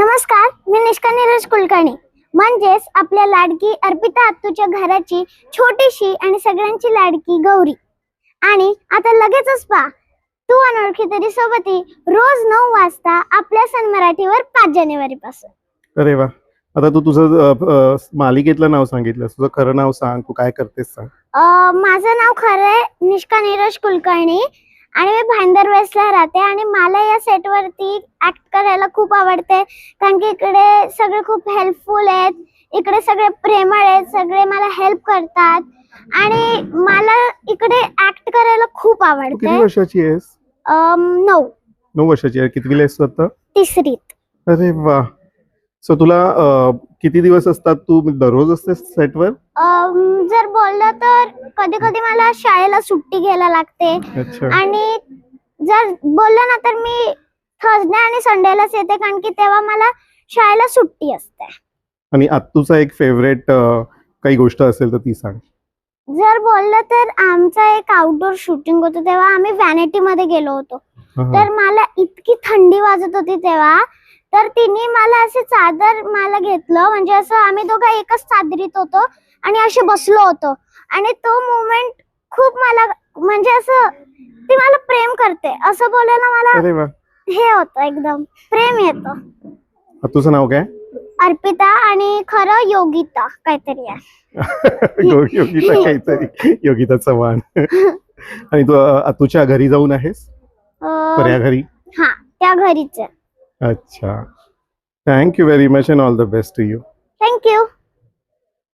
नमस्कार मी निष्का नीरज कुलकर्णी. म्हणजेच आपल्या लाडकी अर्पिता आत्तूच्या घराची छोटीशी आणि सगळ्यांची लाडकी गौरी. आणि आता लगेचच पा तू अनोळखी तरी सोबती रोज नऊ वाजता आपल्या सन मराठीवर पाच जानेवारी पासून अरे वा. आता तू तुझं मालिकेतलं नाव सांगितलंस. तुझं खरं नाव सांग तू काय करतेस सांग. अं, माझं नाव खरं आहे निष्का नीरज कुलकर्णी. आणि मी भाईंदर वेस्टला राहते आणि मला सेटवरती ऍक्ट करायला खूप आवडते. कारण की इकडे सगळे खूप हेल्पफुल आहेत. इकडे सगळे प्रेमळ आहेत. सगळे मला हेल्प करतात. आणि मला इकडे ऍक्ट करायला खूप तू आवडते. किती वर्षाची आहेस? नऊ. नऊ वर्षाची आहे. कितवीला आहेस तू आता? तिसरीत. अरे वा. सो तुला अ, किती दिवस असतात? तू दररोज असतेस सेटवर अं, जर बोललं तर कधी कधी मला शाळेला सुट्टी घ्यायला लागते. अच्छा. आणि जर बोललं ना तर मी थर्सडे आणि संडेलाच येते कारण की तेव्हा मला शाळेला सुट्टी असते. आणि आत्तूचा एक फेवरेट काही गोष्ट असेल तर ती सांग. जर बोललं तर आमचं एक आउटडोर शूटिंग होतं तेव्हा आम्ही व्हॅनिटी मध्ये गेलो होतो. तर मला इतकी थंडी वाजत होती तेव्हा तर तिने मला असे चादर मला घेतलं म्हणजे असं आम्ही दोघं एकच चादरीत होतो आणि असे बसलो होतो. आणि तो मुवमेंट खूप मला म्हणजे असं ती मला प्रेम करते. असं बोलायला मला वा. हे होतं एकदम. प्रेम येतं. आत्तूचं नाव काय? अर्पिता आणि खरं योगिता काहीतरी आहे. यो- योगिता काहीतरी. योगिता चव्हाण आणि तू अ, आत्तूच्या घरी जाऊन आहेस? अं, खऱ्या घरी? हा त्या घरीच अच्छा. Thank you very much and all the best to you thank you